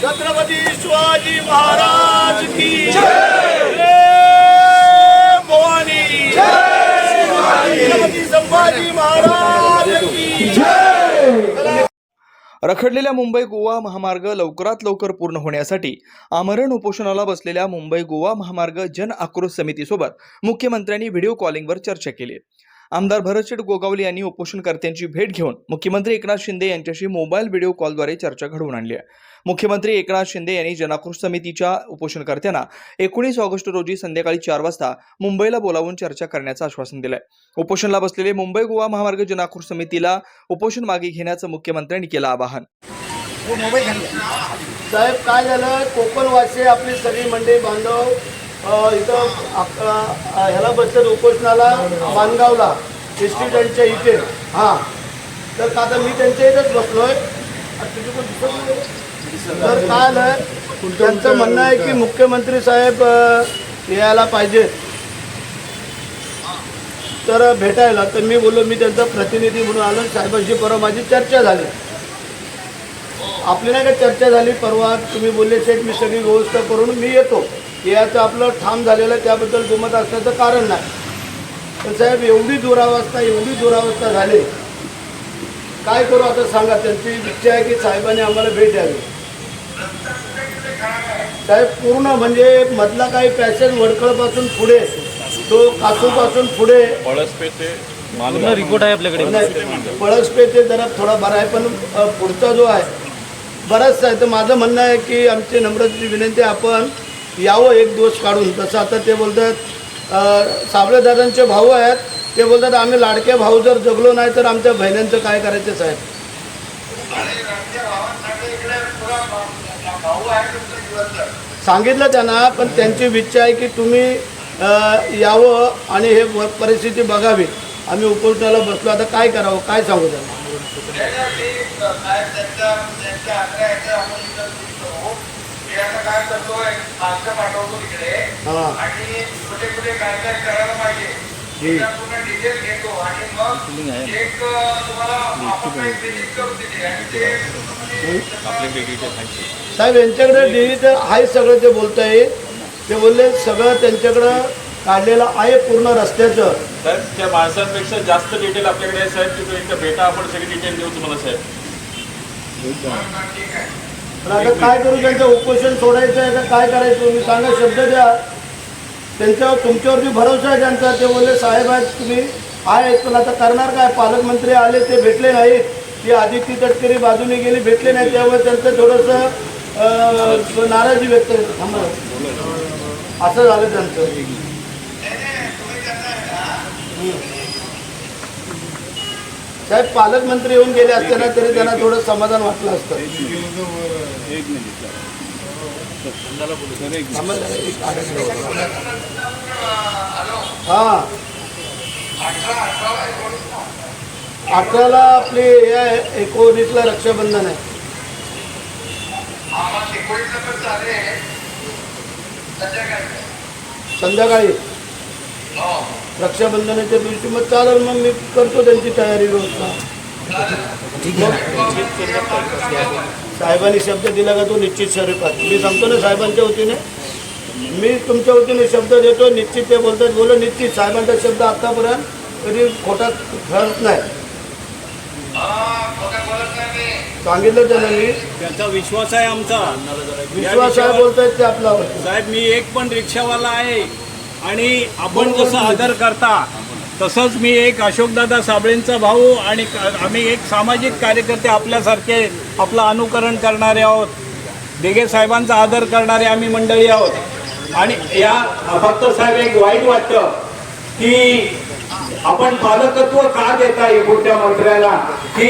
छत्रपती शिवाजी महाराज की भवानी! छत्रपती संभाजी महाराज की रखडलेल्या मुंबई गोवा महामार्ग लवकरात लवकर पूर्ण होण्यासाठी आमरण उपोषणाला बसलेल्या मुंबई गोवा महामार्ग जन आक्रोश समितीसोबत मुख्यमंत्र्यांनी व्हिडिओ कॉलिंगवर चर्चा केली. आमदार भरतशेठ गोगावले यांनी उपोषणकर्त्यांची भेट घेऊन मुख्यमंत्री एकनाथ शिंदे यांच्याशी मोबाईल व्हिडिओ कॉलद्वारे चर्चा घडवून आणली आहे. मुख्यमंत्री एकनाथ शिंदे यांनी जनाक्रोश समितीच्या उपोषणकर्त्यांना एकोणीस ऑगस्ट रोजी संध्याकाळी चार वाजता मुंबईला बोलावून चर्चा करण्याचं आश्वासन दिलंय. उपोषणला बसलेले मुंबई गोवा महामार्ग जनाक्रोश समितीला उपोषण मागे घेण्याचं मुख्यमंत्र्यांनी केलं आवाहन. हो, साहेब काय झालं? कोकणवासी आपली सगळी मंडळी बांधव इथं ह्याला बसतात उपोषणाला मानगावला एस टी इथे. हां. तर का आता मी त्यांच्या इथेच बसलोय. आता तर काय आलं? त्यांचं म्हणणं आहे की मुख्यमंत्री साहेब यायला पाहिजे. तर भेटायला तर मी बोललो मी त्यांचा प्रतिनिधी म्हणून आलो साहेबांशी परवा माझी चर्चा झाली. आपली नाही का चर्चा झाली परवा तुम्ही बोलले शेठ मी सगळी व्यवस्था करून मी येतो. याचं आपलं ठाम झालेलं आहे, त्याबद्दल दुमत असण्याचं कारण नाही. पण साहेब एवढी दुरावस्था एवढी दुरावस्था झाली. काय करू आता सांगा त्यांची इच्छा आहे की साहेबांनी आम्हाला भेट द्यावी. साहेब पूर्ण म्हणजे मधला काही पॅसेज वडकळपासून पुढे तो कासूपासून पुढे. पूर्ण रिपोर्ट आहे आपल्याकडे. नाही पळसपेचे जरा थोडा बरा आहे पण पुढचा जो आहे बराचसा आहे. तर माझं म्हणणं आहे की आमची नम्रतेची विनंती आपण यावं एक दिवस काढून. तसं आता ते बोलतात अ, साबळे दादांचे भाऊ आहेत. ते बोलतात आम्ही लाडके भाऊ जर जगलो नाही तर आमच्या बहिण्यांचं काय करायचं साहेब? सांगितलं त्यांना पण त्यांची इच्छा आहे की तुम्ही यावं आणि हे परिस्थिती बघावी. आम्ही उपोषणाला बसलो. आता काय करावं? काय सांगू त्यांना? हां. साहेब यांच्याकडे डिजिटल आहे सगळं ते बोलत आहे ते बोलले सगळं त्यांच्याकडं काढलेलं आहे पूर्ण रस्त्याचं. साहेब त्या माणसांपेक्षा जास्त डिटेल आपल्याकडे आहे साहेब. तुम्ही एकदा भेटा आपण सगळी डिटेल देऊ तुम्हाला साहेब. पण आता काय करू त्यांचं उपोषण सोडायचं आहे का? काय करायचं? तुम्ही सांगा शब्द द्या. त्यांच्यावर तुमच्यावरती भरोसा आहे त्यांचा. ते बोलले साहेब आहेत तुम्ही आहेत पण आता करणार काय? पालकमंत्री आले ते भेटले नाहीत. ती आदित्य तटकरी बाजूने गेली भेटले नाही त्यामुळे त्यांचं थोडंसं नाराजी व्यक्त थांबा. असं झालं त्यांचं. साहेब पालकमंत्री येऊन गेले असते ना तरी त्यांना थोडं समाधान वाटलं असतं. हा. अठराला आपली हे एकोणीसला रक्षाबंधन आहे. आम्हाला एकोणीसला पण चालेल संध्याकाळी? संध्याकाळी हो. रक्षाबंधनाच्या दिवशी मग चालेल मग मी करतो त्यांची तयारी व्यवस्था. साहेबांनी शब्द दिला का तो निश्चित स्वरूपात. मी सांगतो ना साहेबांच्या वतीने. मी तुमच्या वतीने शब्द देतो निश्चित ते बोलतात. बोलो निश्चित साहेबांचा शब्द आतापर्यंत कधी खोटा ठरत नाही हा खोटं बोलत नाही मी सांगितलं त्यांना. मी त्यांचा विश्वास आहे आमचा. विश्वास आहे बोलतायत ते आपल्यावर. साहेब मी एक पण रिक्षावाला आहे. आणि आपण जसं आदर करता तसंच मी एक अशोकदादा साबळेंचा भाऊ आणि आम्ही एक सामाजिक कार्यकर्ते आपल्यासारखे आपलं अनुकरण करणारे आहोत. दिघे साहेबांचा आदर करणारे आम्ही मंडळी आहोत. आणि या फक्त साहेब एक वाईट वाटतं की आपण पालकत्व का देता एकुलत्या मंत्र्याला? की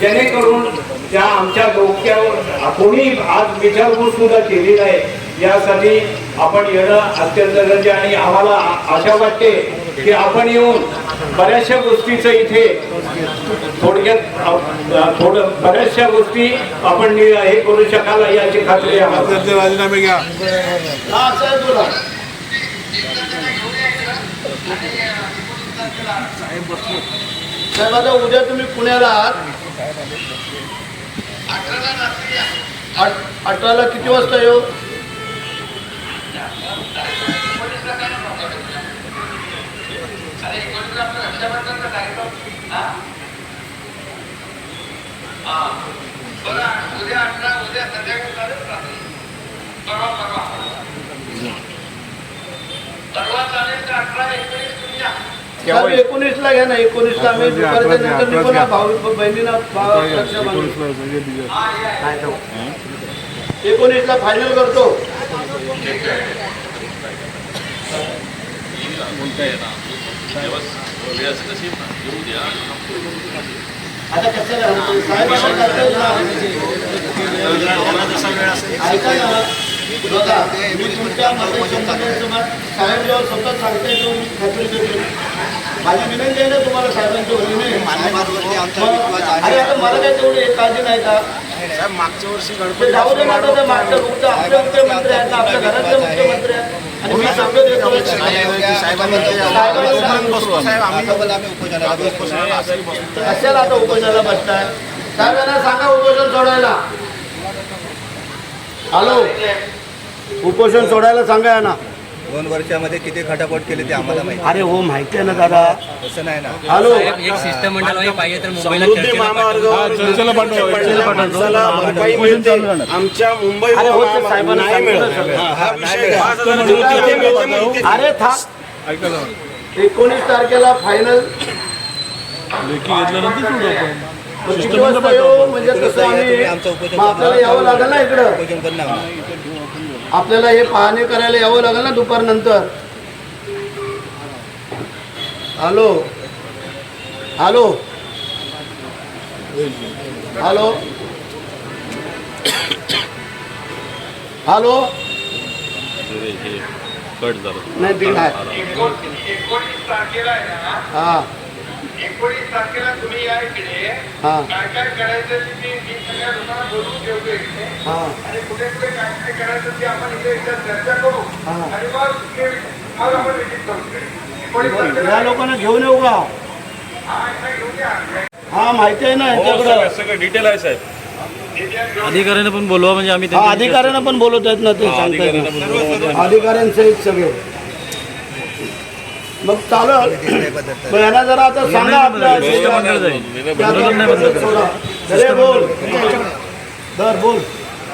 जेणेकरून त्या आमच्या डोक्यावर कोणी आज विचारपूस सुद्धा केली नाही. यासाठी आपण येणं अत्यंत गरजे आणि आम्हाला आशा वाटते की आपण येऊन बऱ्याचशा गोष्टीचं इथे थोडक्यात थोडं बऱ्याचशा गोष्टी आपण नि- हे करू शकाल याची खात्री आहे आम्हाला. साहेब आता उद्या तुम्ही पुण्याला आहात. अठराला किती वाजता येऊ? कार्यक्रम हा हा बरं उद्या अठरा उद्या संध्याकाळी चालेल का परवा परवा परवा चालेल का अठरा एकोणीस तुम्ही एकोणीसला घ्या ना आम्ही दुपारच्या भाऊ बहिणीला फायनल करतो. आता कसं. ऐका ना. बघा मी तुमच्या साहेब जेव्हा स्वतः सांगताय तो मी खात्री करतो माझी विनंती आहे ना तुम्हाला आता मला काय तेवढी एक काळजी नाही का? मागच्या वर्षी ते जाऊ दे ना आता ते मागच्या मुख्य आपले मुख्यमंत्री आहेत ना आपल्या घरातले मुख्यमंत्री आहेत. आणि मी शब्द देतो कशाला आता उपोषणाला बसताय? साहेबांना सांगा उपोषण सोडायला. हॅलो? उपोषण सोडायला सांगा ना दोन वर्षामध्ये किती खटापट केले ते आम्हाला माहिती अरे हो माहिती आहे ना दादा. तसं नाही ना. हॅलो. एक शिष्टमंडळ पाहिजे तर मुंबईला चर्चेला पाठवा. आमच्या मुंबई अरे हो ते साहेबांना सांगितलं सगळं. अरे था एकोणीस तारखेला फायनल किती वाजता येऊ? म्हणजे कसं आम्ही मग आपल्याला यावं लागेल ना इकडं. आपल्याला हे पाहणी करायला यावं लागेल ना दुपारनंतर हॅलो? हॅलो? हॅलो? हॅलो? नाही दिला आहे एकोणीस एकोणीस तारखेला आहे ना हा. एकोणीस तारखेला तुम्ही या इकडे. हा. काय काय करायचं ते मी मी सगळ्या लोकांना बोलवून ठेवतो इकडे. हा. आणि कुठे कुठे काय काय करायचं ते आपण इथे एकदा चर्चा करू. हा. आणि मग मग आपण विजिट करू या लोकांना घेऊन येऊ का? हा हा माहिती आहे ना यांच्याकडं. सगळं- डिटेल आहे साहेब? अधिकाऱ्याने पण बोलवा म्हणजे आम्ही हा अधिकाऱ्यांना पण बोलवत आहेत ना ते सांगतायत अधिकाऱ्यांसहित सगळे. मग चालेल. मग यांना जरा आता सांगा आपल्या. अरे बोल. बोल.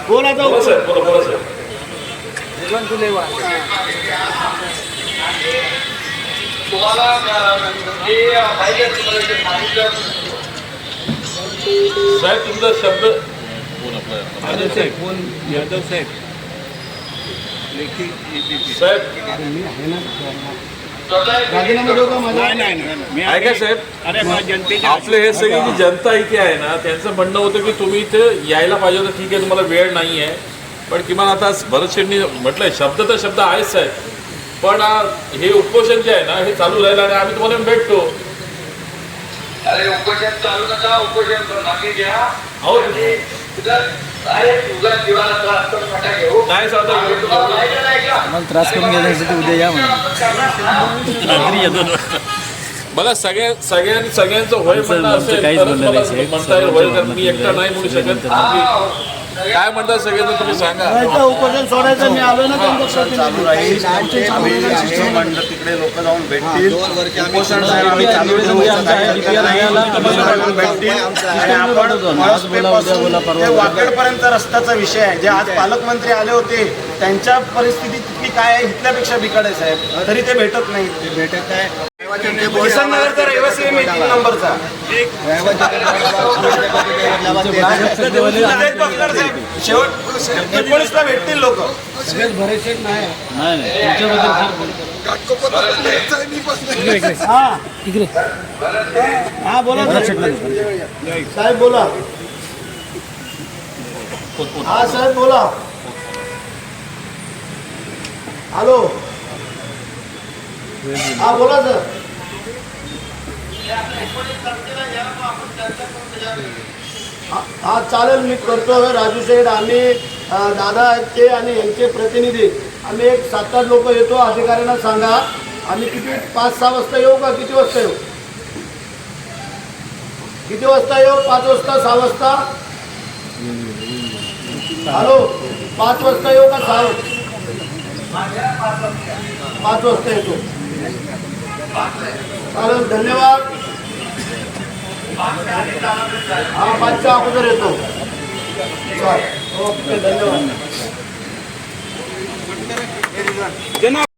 बोल आता. बोला साहेब बोला बोला साहेब तुम्हाला अं, जे पाहिजे तुम्हाला जे सांगितलं साहेब. तुमचा शब्द यादव साहेब. कोण यादव साहेब साहेब ऐका साहेब आपले हे सगळी जी जनता इथे आहे ना त्यांचं म्हणणं होतं की तुम्ही इथे यायला पाहिजे होतं ठीक आहे तुम्हाला वेळ नाही आहे पण किमान आता भरत शेट्टी म्हटलंय शब्द तर शब्द आहेच साहेब. पण हे उपोषण जे आहे ना हे चालू राहिलं आणि आम्ही तुम्हाला भेटतो. अरे उपोषण चालू नका उपोषण घ्या. अहो तुझा अरे तुझा जीवाला त्रास तर नका घेऊ नाही साधं अरे तुम्हाला माहिती नाही का मला त्रास करून घेण्यासाठी उद्या या म्हणून बघा सगळ्या सगळ्यांनी सगळ्यांचं होय आमचं- म्हणणं आमचं असेल काहीच तरच म्हणणं मला नाही, साहेब. म्हणता येईल होय कारण मी एकटा नाही म्हणू शकत नंतर- तुम्ही काय म्हणता सगळेजण तुम्ही सांगा उपोषण सोडायचं मी आलो ना चालू राहील मंडळ तिकडे लोक जाऊन भेटतील. उपोषण आम्ही चालू ठेवू भेटतील आणि आपण पळसपेपासून ते वाकडपर्यंत रस्त्याचा विषय आहे जे आज पालकमंत्री आले होते त्यांच्या परिस्थिती तितकी काय आहे इथल्यापेक्षा बिकट आहे साहेब. तरी ते भेटत नाही. भेटत आहे. किसननगरचा रहिवासी आहे मी तीन नंबरचा. शेवट एकोणीसला भेटतील लोक. हा हा साहेब बोला हा साहेब बोला हॅलो हा बोला सर. हा चालेल मी करतो राजू शेठ आम्ही दादा ते आणि यांचे प्रतिनिधी. आम्ही एक सात आठ लोक येतो अधिकाऱ्यांना सांगा. आम्ही किती पाच सहा वाजता येऊ का? किती वाजता येऊ? किती वाजता येऊ? पाच वाजता सहा वाजता? हॅलो पाच वाजता येऊ का सहा पाच वाजता येतो. चालेल धन्यवाद. हा पाचच्या अगोदर येतो. चालेल. ओके धन्यवाद.